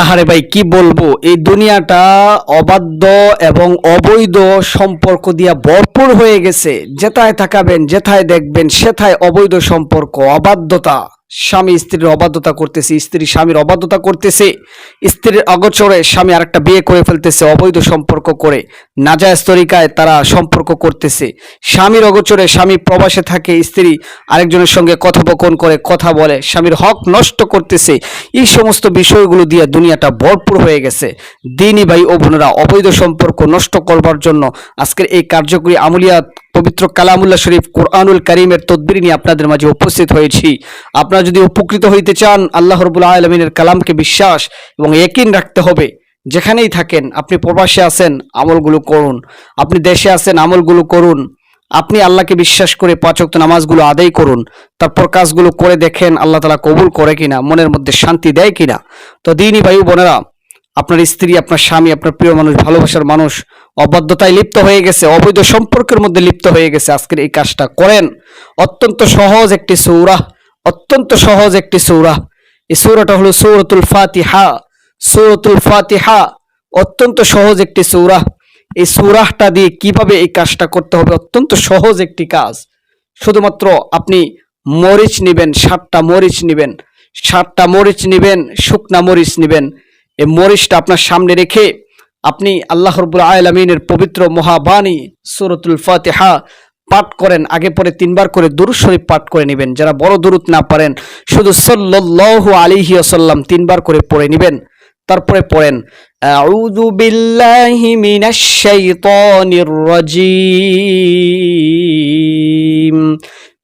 আহারে ভাই, কি বলব? এই দুনিয়াটা অবাধ্য এবং অবৈধ সম্পর্ক দিয়া ভরপুর হয়ে গেছে। যেথায় থাকাবেন, যেথায় দেখবেন, সেথায় অবৈধ সম্পর্ক, অবাধ্যতা। স্বামী স্ত্রীর অবাধ্যতা করতেছে, স্ত্রী স্বামীর অবাধ্যতা করতেছে, স্ত্রীর অগোচরে স্বামী আরেকটা বিয়ে করে ফেলতেছে, অবৈধ সম্পর্ক করে, নাজায়জ তরিকায় তারা সম্পর্ক করতেছে। স্বামীর অগোচরে স্বামী প্রবাসে থাকে, স্ত্রী আরেকজনের সঙ্গে কথোপকথন করে, কথা বলে, স্বামীর হক নষ্ট করতেছে। এই সমস্ত বিষয়গুলো দিয়ে দুনিয়াটা ভরপুর হয়ে গেছে। দিনী ভাই ও বোনেরা অবৈধ সম্পর্ক নষ্ট করবার জন্য আজকের এই কার্যকরী আমলিয়াত পবিত্র কালামুল্লাহ শরীফ কোরআনুল করিমের তদবির নিয়ে আপনাদের মাঝে উপস্থিত হয়েছি। আপনারা যদি উপকৃত হইতে চান, আল্লাহ রবুল আলমিনের কালামকে বিশ্বাস এবং একিন রাখতে হবে। যেখানেই থাকেন, আপনি প্রবাসে আছেন, আমলগুলো করুন। আপনি দেশে আছেন, আমলগুলো করুন। আপনি আল্লাহকে বিশ্বাস করে পাঁচ ওয়াক্ত নামাজগুলো আদায় করুন। তারপর কাজগুলো করে দেখেন আল্লাহ তালা কবুল করে কিনা, মনের মধ্যে শান্তি দেয় কিনা। তো দিনই ভাই বোনেরা আপনার স্ত্রী, আপনার স্বামী, আপনার প্রিয় মানুষ, ভালোবাসার মানুষ অবাধ্যতায় লিপ্ত হয়ে গেছে, অবৈধ সম্পর্কের মধ্যে লিপ্ত হয়ে গেছে, আজকের এই কাজটা করেন। অত্যন্ত সহজ একটি সৌরা, অত্যন্ত সহজ একটি সৌরা। এই সৌরাটা হলো সৌরতুল ফাতিহা সৌরতুল ফাতিহা, অত্যন্ত সহজ একটি সৌরা। এই সৌরাহটা দিয়ে কীভাবে এই কাজটা করতে হবে? অত্যন্ত সহজ একটি কাজ। শুধুমাত্র আপনি মরিচ নেবেন, সাতটা মরিচ নেবেন, সাতটা মরিচ নেবেন, শুকনা মরিচ নেবেন। এই মরিচটা আপনার সামনে রেখে আপনি আল্লাহ রবুল আলমিনের পবিত্র মহাবাণী সুরতুল ফাতেহা পাঠ করেন, আগে পরে তিনবার করে দুরুদ শরীফ পাঠ করে নেবেন। যারা বড় দুরুদ না পারেন, শুধু সাল্লাল্লাহু আলিহি ওয়াসাল্লাম তিনবার করে পড়ে নেবেন। তারপরে পড়েন, আউযু বিল্লাহি মিনাশ শাইতানির রাজিম।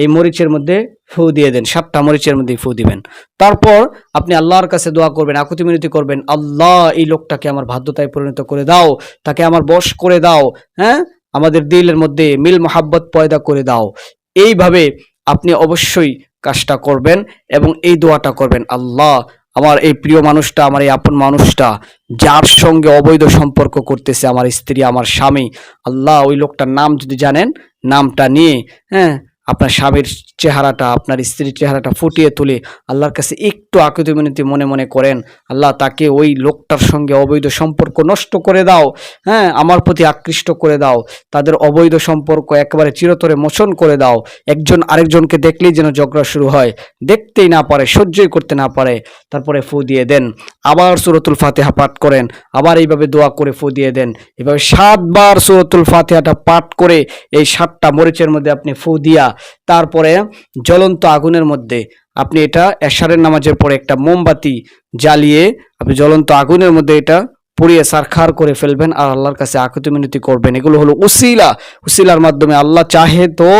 এই মরিচের মধ্যে ফু দিয়ে দেন, সাতটা মরিচের মধ্যে ফু দিবেন। তারপর আপনি আল্লাহর কাছে দোয়া করবেন, আকুতি মিনতি করবেন, আল্লাহ, এই লোকটাকে আমার বাধ্যতায় পরিণত করে দাও, তাকে আমার বশ করে দাও হ্যাঁ? আমাদের দিলের মধ্যে মিল মোহাব্বত পয়দা করে দাও। এইভাবে আপনি অবশ্যই কাজটা করবেন এবং এই দোয়াটা করবেন, আল্লাহ, আমার এই প্রিয় মানুষটা, আমার এই আপন মানুষটা, যার সঙ্গে অবৈধ সম্পর্ক করতেছে, আমার স্ত্রী, আমার স্বামী, আল্লাহ, ওই লোকটার নাম যদি জানেন, নামটা নিয়ে হ্যাঁ? আপনার স্বামীর চেহারাটা, আপনার স্ত্রীর চেহারাটা ফুটিয়ে তুলে আল্লাহর কাছে একটু আকুতি মিনতি মনে মনে করেন, আল্লাহ তাকে ওই লোকটার সঙ্গে অবৈধ সম্পর্ক নষ্ট করে দাও হ্যাঁ আমার প্রতি আকৃষ্ট করে দাও, তাদের অবৈধ সম্পর্ক একেবারে চিরতরে মোচন করে দাও, একজন আরেকজনকে দেখলেই যেন ঝগড়া শুরু হয়, দেখতেই না পারে, সহ্যই করতে না পারে, তারপরে ফু দিয়ে দেন, আবার সুরতুল ফাতেহা পাঠ করেন, আবার এইভাবে দোয়া করে ফু দিয়ে দেন, এভাবে সাতবার সুরতুল ফাতেহাটা পাঠ করে এই সাতটা মরিচের মধ্যে আপনি ফু দিয়া তারপরে জ্বলন্ত আগুনের মধ্যে আপনি এটা এশারের নামাজের পরে একটা মোমবাতি জ্বালিয়ে, আপনি জ্বলন্ত আগুনের মধ্যে এটা পুড়িয়ে সারখার করে ফেলবেন আর আল্লাহর কাছে আকুতি মিনতি করবেন। এগুলো হলো উসিলা। উসিলার মাধ্যমে আল্লাহ চাহে তো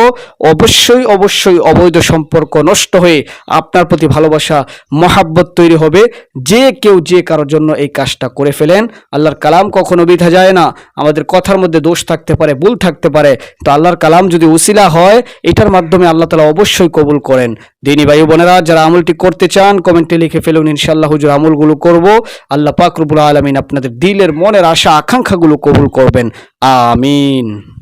অবশ্যই অবশ্যই অবৈধ সম্পর্ক নষ্ট হয়ে আপনার প্রতি ভালোবাসা, মহাব্বত তৈরি হবে। যে কেউ যে কারোর জন্য এই কাজটা করে ফেলেন, আল্লাহর কালাম কখনো বিধা যায় না। আমাদের কথার মধ্যে দোষ থাকতে পারে, ভুল থাকতে পারে। তো আল্লাহর কালাম যদি উসিলা হয়, এটার মাধ্যমে আল্লাহ তালা অবশ্যই কবুল করেন। দিনী ভাই বোনেরা, যারা আমলটি করতে চান, কমেন্টে লিখে ফেলুন ইনশাল্লাহ হুজুর আমলগুলো করব। আল্লাহ পাকরুবুল আলমিন আপনাদের দিলের মনের আশা আকাঙ্ক্ষাগুলো কবুল করবেন। আমিন।